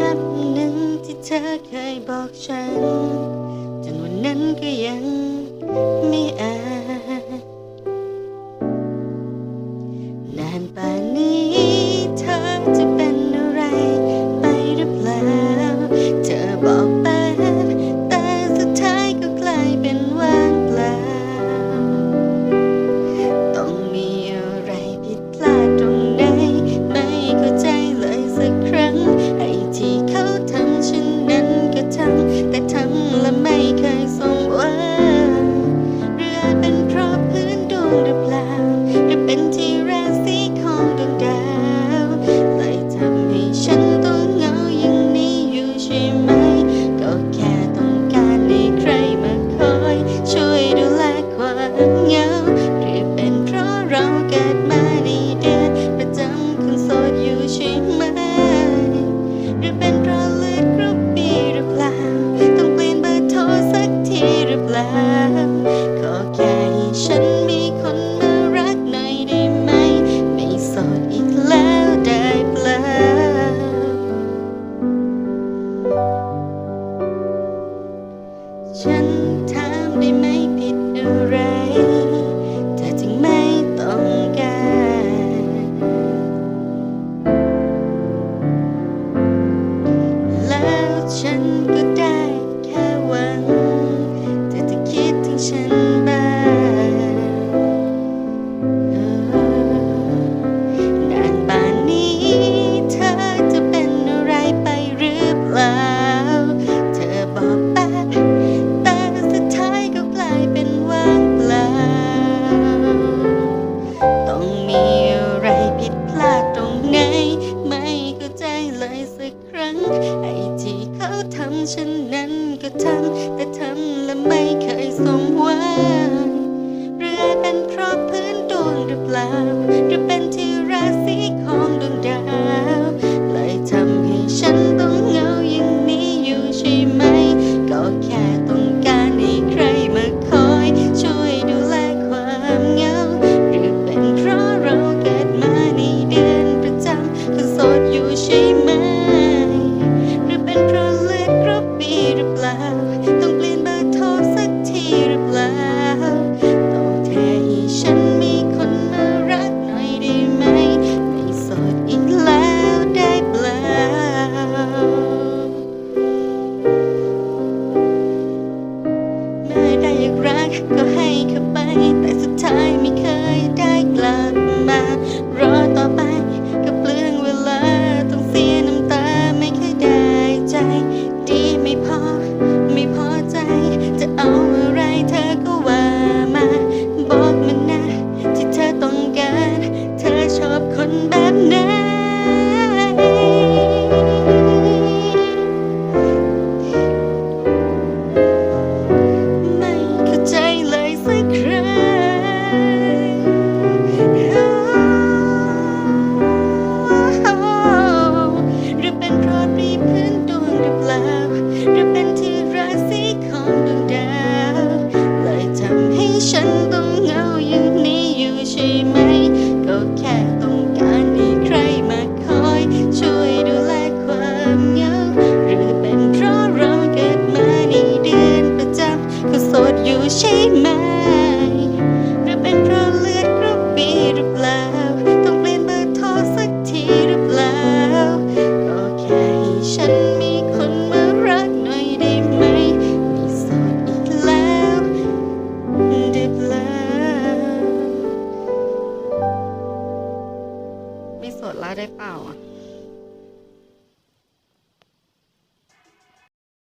นัดหนึ่งที่เธอเคยบอกฉัน จนวันนั้นก็ยังไม่อาจ laugh. ใช่ไหมหรือเป็นเพราะเลือดกระปีหรือเปล่า ต้องเปลี่ยนเบอร์โทรสักทีหรือเปล่าก็แค่ให้ฉันมีคนมารักหน่อยได้ไหมมีโสดอีกแล้วได้เปล่าไม่โสดแล้วได้เปล่าอะ